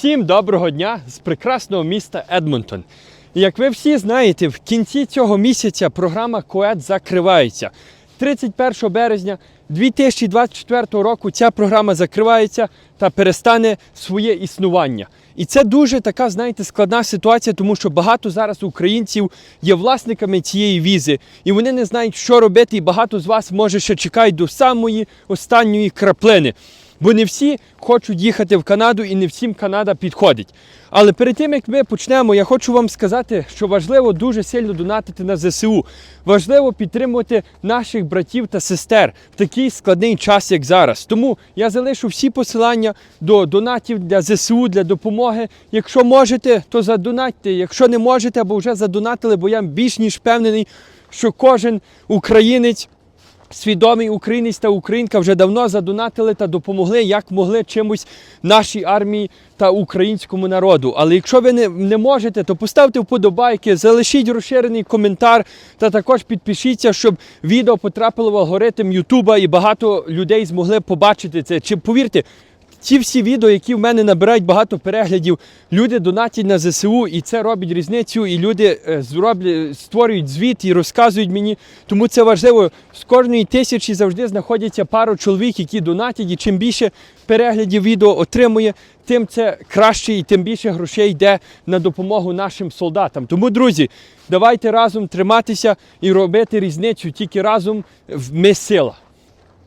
Всім доброго дня з прекрасного міста Едмонтон. Як ви всі знаєте, в кінці цього місяця програма КОЕД закривається. 31 березня 2024 року ця програма закривається та перестане своє існування. І це дуже така, знаєте, складна ситуація, тому що багато зараз українців є власниками цієї візи, і вони не знають, що робити, і багато з вас може ще чекають до самої останньої краплини. Бо не всі хочуть їхати в Канаду і не всім Канада підходить. Але перед тим як ми почнемо, я хочу вам сказати, що важливо дуже сильно донатити на ЗСУ. Важливо підтримувати наших братів та сестер в такий складний час, як зараз. Тому я залишу всі посилання до донатів для ЗСУ, для допомоги. Якщо можете, то задонатьте. Якщо не можете або вже задонатили, бо я більш ніж впевнений, що кожен українець. Свідомий українець та українка вже давно задонатили та допомогли, як могли чимось нашій армії та українському народу. Але якщо ви не, не можете, то поставте вподобайки, залишіть розширений коментар та також підпишіться, щоб відео потрапило в алгоритм Ютуба і багато людей змогли побачити це. Чи повірте, ці всі відео, які в мене набирають багато переглядів, люди донатять на ЗСУ, і це робить різницю. І люди е, зроблять, створюють звіт і розказують мені. Тому це важливо. З кожної тисячі завжди знаходяться пару чоловік, які донатять. І чим більше переглядів відео отримує, тим це краще і тим більше грошей йде на допомогу нашим солдатам. Тому, друзі, давайте разом триматися і робити різницю. Тільки разом ми сила.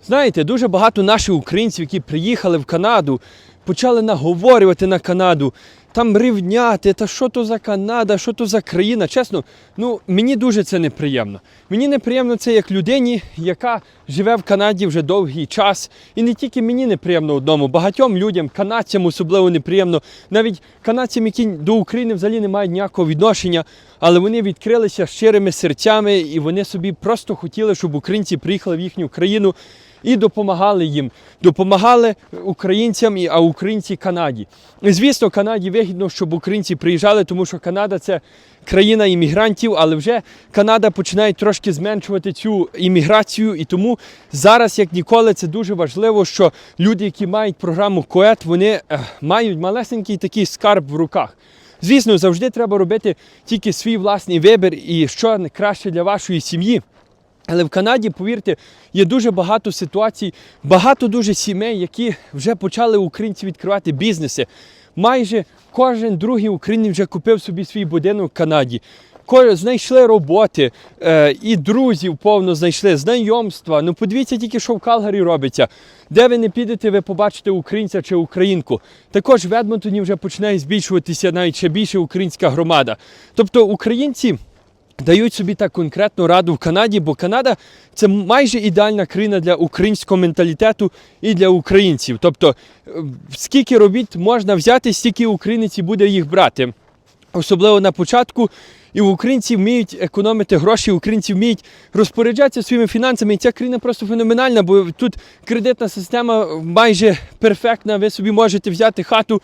Знаєте, дуже багато наших українців, які приїхали в Канаду, почали наговорювати на Канаду, там рівняти, та що то за Канада, що то за країна. Чесно, ну мені дуже це неприємно. Мені неприємно це як людині, яка живе в Канаді вже довгий час. І не тільки мені неприємно одному, багатьом людям, канадцям особливо неприємно, навіть канадцям, які до України взагалі не мають ніякого відношення, але вони відкрилися щирими серцями і вони собі просто хотіли, щоб українці приїхали в їхню країну і допомагали їм, допомагали українцям, а українці Канаді. Звісно, Канаді вигідно, щоб українці приїжджали, тому що Канада це країна іммігрантів, але вже Канада починає трошки зменшувати цю імміграцію, і тому зараз, як ніколи, це дуже важливо, що люди, які мають програму КОЕТ, вони е, мають малесенький такий скарб в руках. Звісно, завжди треба робити тільки свій власний вибір і що краще для вашої сім'ї. Але в Канаді, повірте, є дуже багато ситуацій, багато дуже сімей, які вже почали українці відкривати бізнеси. Майже кожен другий українець вже купив собі свій будинок в Канаді. Знайшли роботи, е, і друзів повно знайшли, знайомства. Ну подивіться тільки, що в Калгарі робиться. Де ви не підете, ви побачите українця чи українку. Також в Едмонтоні вже починає збільшуватися навіть ще більше українська громада. Тобто українці дають собі так конкретну раду в Канаді, бо Канада це майже ідеальна країна для українського менталітету і для українців. Тобто, е, скільки робіт можна взяти, стільки українець буде їх брати. Особливо на початку. І українці вміють економити гроші, українці вміють розпоряджатися своїми фінансами. І ця країна просто феноменальна, бо тут кредитна система майже перфектна. Ви собі можете взяти хату,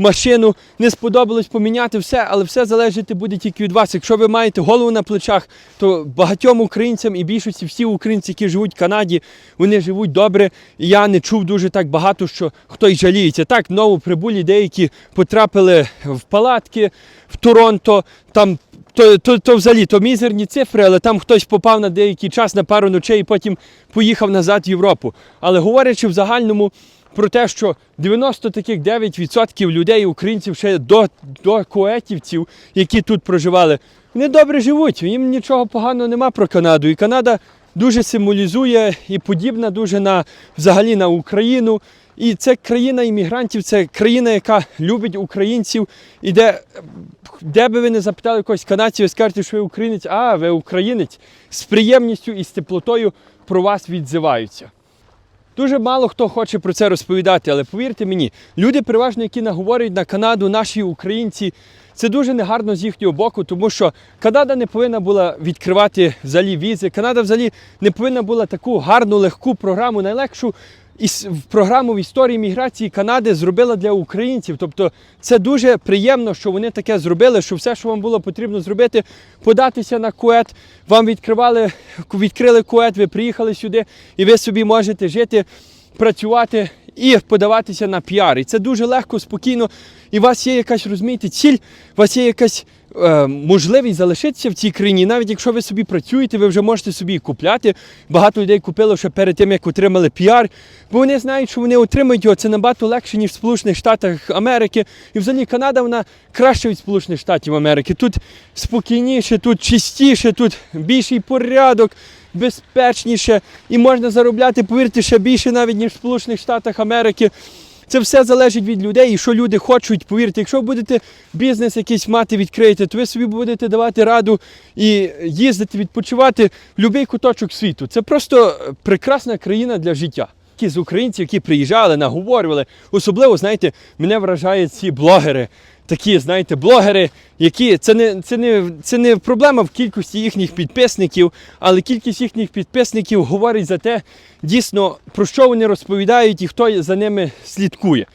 машину, не сподобалось поміняти все, але все залежати буде тільки від вас. Якщо ви маєте голову на плечах, то багатьом українцям і більшості всі українці, які живуть в Канаді, вони живуть добре. І я не чув дуже так багато, що хтось жаліється. Так, новоприбулі деякі потрапили в палатки в Торонто, там. То, то, то взагалі то мізерні цифри, але там хтось попав на деякий час на пару ночей і потім поїхав назад в Європу. Але говорячи в загальному про те, що 90 таких 9% людей, українців ще до, до коетівців, які тут проживали, вони добре живуть. Їм нічого поганого нема про Канаду. І Канада дуже символізує і подібна дуже на взагалі на Україну. І це країна іммігрантів, це країна, яка любить українців, і де, де би ви не запитали якогось канадця, ви скажете, що ви українець, а ви українець з приємністю і з теплотою про вас відзиваються. Дуже мало хто хоче про це розповідати, але повірте мені, люди, переважно, які наговорюють на Канаду, наші українці, це дуже негарно з їхнього боку, тому що Канада не повинна була відкривати взагалі візи. Канада взагалі не повинна була таку гарну, легку програму, найлегшу в програму в історії міграції Канади зробила для українців. Тобто це дуже приємно, що вони таке зробили, що все, що вам було потрібно зробити, податися на кует. Вам відкривали, відкрили кует, ви приїхали сюди, і ви собі можете жити, працювати і подаватися на піар. І це дуже легко, спокійно. І у вас є якась, розумієте, ціль, у вас є якась е, можливість залишитися в цій країні. Навіть якщо ви собі працюєте, ви вже можете собі купляти. Багато людей купило ще перед тим, як отримали піар, бо вони знають, що вони отримають його. Це набагато легше, ніж в Сполучених Штатах Америки. І взагалі Канада вона краща від Сполучених Штатів Америки. Тут спокійніше, тут чистіше, тут більший порядок. Безпечніше і можна заробляти, повірте, ще більше навіть ніж в Сполучених Штатах Америки. Це все залежить від людей і що люди хочуть. Повірте, якщо будете бізнес якийсь мати відкриєте, то ви собі будете давати раду і їздити, відпочивати в будь-який куточок світу. Це просто прекрасна країна для життя. Ті з українців, які приїжджали, наговорювали. Особливо, знаєте, мене вражають ці блогери. Такі, знаєте, блогери, які це не, це, не, це не проблема в кількості їхніх підписників, але кількість їхніх підписників говорить за те, дійсно, про що вони розповідають і хто за ними слідкує.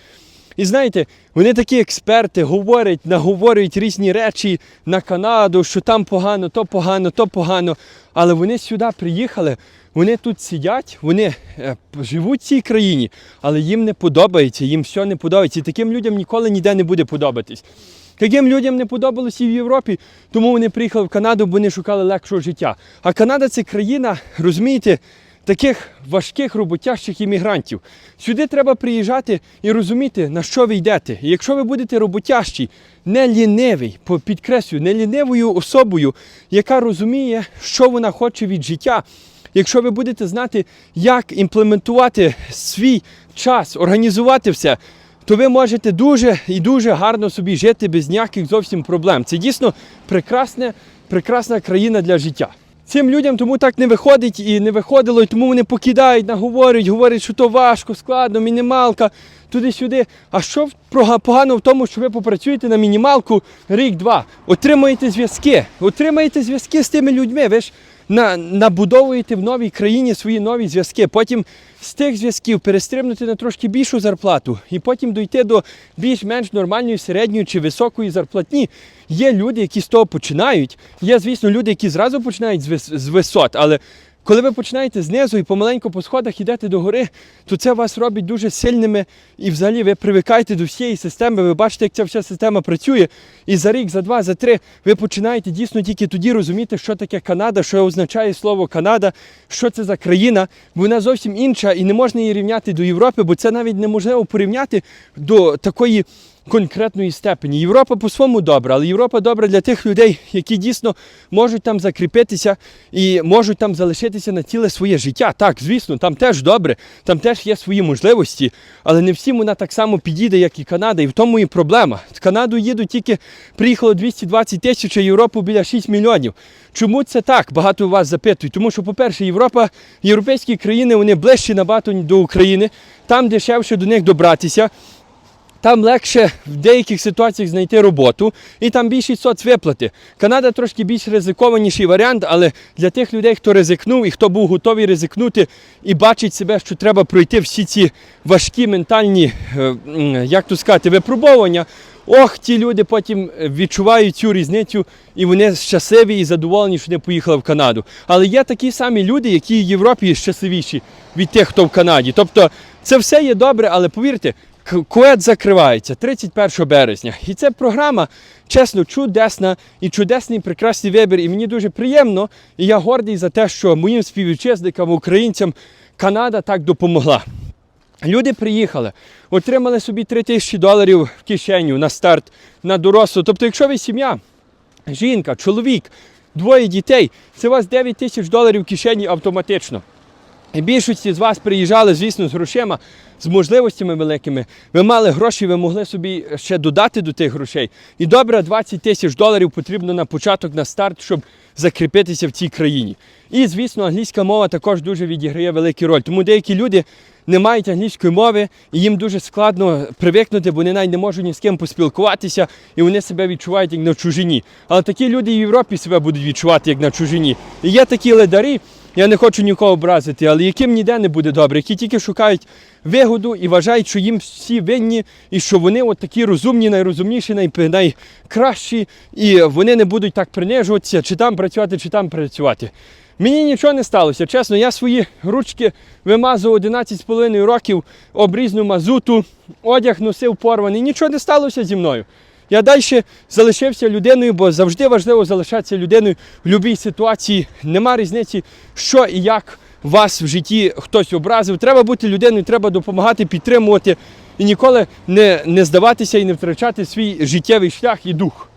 І знаєте, вони такі експерти говорять, наговорюють різні речі на Канаду, що там погано, то погано, то погано. Але вони сюди приїхали, вони тут сидять, вони е, живуть в цій країні, але їм не подобається, їм все не подобається. І таким людям ніколи ніде не буде подобатись. Таким людям не подобалося і в Європі, тому вони приїхали в Канаду, бо вони шукали легшого життя. А Канада це країна, розумієте, таких важких роботящих іммігрантів. Сюди треба приїжджати і розуміти, на що ви йдете. І якщо ви будете роботящий, не лінивий, підкреслюю, не лінивою особою, яка розуміє, що вона хоче від життя. Якщо ви будете знати, як імплементувати свій час, організувати все, то ви можете дуже і дуже гарно собі жити без ніяких зовсім проблем. Це дійсно прекрасне, прекрасна країна для життя. Цим людям тому так не виходить і не виходило, і тому вони покидають, наговорюють, говорять, що то важко, складно, мінімалка, туди-сюди. А що погано в тому, що ви попрацюєте на мінімалку рік-два, отримаєте зв'язки, отримаєте зв'язки з тими людьми. Ви ж на, набудовуєте в новій країні свої нові зв'язки. Потім з тих зв'язків перестрибнути на трошки більшу зарплату і потім дойти до більш-менш нормальної середньої чи високої зарплатні. Є люди, які з того починають. Є, звісно, люди, які зразу починають з висот, але коли ви починаєте знизу і помаленьку по сходах йдете до гори, то це вас робить дуже сильними і взагалі ви привикаєте до всієї системи, ви бачите, як ця вся система працює. І за рік, за два, за три ви починаєте дійсно тільки тоді розуміти, що таке Канада, що означає слово Канада, що це за країна. Вона зовсім інша і не можна її рівняти до Європи, бо це навіть неможливо порівняти до такої конкретної степені. Європа по-своєму добра, але Європа добра для тих людей, які дійсно можуть там закріпитися і можуть там залишитися на ціле своє життя. Так, звісно, там теж добре, там теж є свої можливості, але не всім вона так само підійде, як і Канада. І в тому і проблема. В Канаду їдуть тільки приїхало 220 тисяч, а Європу біля 6 мільйонів. Чому це так? Багато вас запитують. Тому що, по-перше, Європа, європейські країни вони ближчі набагато до України, там дешевше до них добратися. Там легше в деяких ситуаціях знайти роботу і там більші соцвиплати. Канада трошки більш ризикованіший варіант, але для тих людей, хто ризикнув і хто був готовий ризикнути і бачить себе, що треба пройти всі ці важкі ментальні, е, як то сказати, випробовування. Ох, ті люди потім відчувають цю різницю, і вони щасливі і задоволені, що вони поїхали в Канаду. Але є такі самі люди, які в Європі щасливіші від тих, хто в Канаді. Тобто це все є добре, але повірте, К- Кует закривається 31 березня. І це програма, чесно, чудесна і чудесний прекрасний вибір. І мені дуже приємно, і я гордий за те, що моїм співвітчизникам, українцям Канада так допомогла. Люди приїхали, отримали собі 3 тисячі доларів в кишеню на старт, на дорослу. Тобто, якщо ви сім'я, жінка, чоловік, двоє дітей, це у вас 9 тисяч доларів в кишені автоматично. І більшості з вас приїжджали, звісно, з грошима, з можливостями великими. Ви мали гроші, ви могли собі ще додати до тих грошей. І добре, 20 тисяч доларів потрібно на початок, на старт, щоб закріпитися в цій країні. І, звісно, англійська мова також дуже відіграє велику роль. Тому деякі люди не мають англійської мови, і їм дуже складно привикнути, бо вони навіть не можуть ні з ким поспілкуватися, і вони себе відчувають як на чужині. Але такі люди в Європі себе будуть відчувати як на чужині. І є такі ледарі, я не хочу нікого образити, але яким ніде не буде добре, які тільки шукають вигоду і вважають, що їм всі винні, і що вони от такі розумні, найрозумніші, най- найкращі, і вони не будуть так принижуватися, чи там працювати, чи там працювати. Мені нічого не сталося. Чесно, я свої ручки вимазав 11,5 років, обрізну мазуту, одяг носив порваний. Нічого не сталося зі мною. Я далі залишився людиною, бо завжди важливо залишатися людиною в будь-якій ситуації. Нема різниці, що і як вас в житті хтось образив. Треба бути людиною, треба допомагати, підтримувати і ніколи не, не здаватися і не втрачати свій життєвий шлях і дух.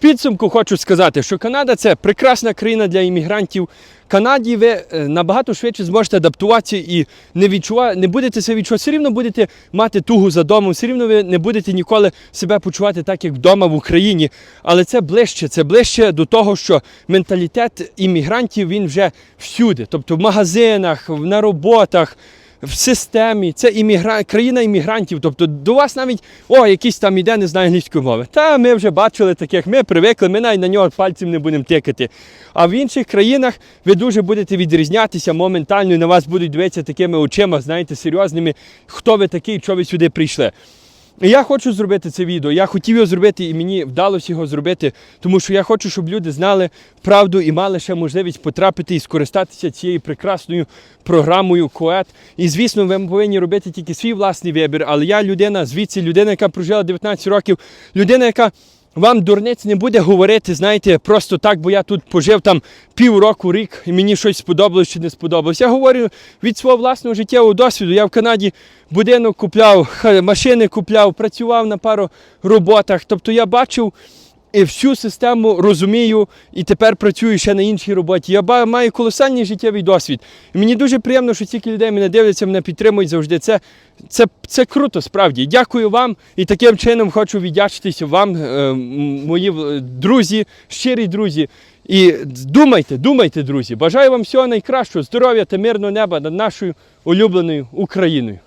Підсумку хочу сказати, що Канада це прекрасна країна для іммігрантів. В Канаді ви е, набагато швидше зможете адаптуватися і не відчува... не будете себе відчувати, все рівно будете мати тугу за домом, все рівно ви не будете ніколи себе почувати так, як вдома в Україні. Але це ближче, це ближче до того, що менталітет іммігрантів він вже всюди, тобто в магазинах, на роботах в системі. Це іммігра... країна іммігрантів. Тобто до вас навіть о, якийсь там іде, не знає англійської мови. Та ми вже бачили таких, ми привикли, ми навіть на нього пальцем не будемо тикати. А в інших країнах ви дуже будете відрізнятися моментально, і на вас будуть дивитися такими очима, знаєте, серйозними, хто ви такий, що ви сюди прийшли. Я хочу зробити це відео. Я хотів його зробити, і мені вдалося його зробити, тому що я хочу, щоб люди знали правду і мали ще можливість потрапити і скористатися цією прекрасною програмою КОЕТ. І звісно, ви повинні робити тільки свій власний вибір. Але я людина звідси, людина, яка прожила 19 років, людина, яка. Вам дурниць не буде говорити, знаєте, просто так, бо я тут пожив там півроку, рік, і мені щось сподобалось чи не сподобалось. Я говорю від свого власного життєвого досвіду. Я в Канаді будинок купляв, машини купляв, працював на пару роботах. Тобто я бачив і всю систему розумію і тепер працюю ще на іншій роботі. Я маю колосальний життєвий досвід. І мені дуже приємно, що стільки людей мене дивляться, мене підтримують завжди. Це, це, це круто, справді. Дякую вам і таким чином хочу віддячитися вам, е, мої е, друзі, щирі друзі. І думайте, думайте, друзі. Бажаю вам всього найкращого, здоров'я та мирного неба над нашою улюбленою Україною.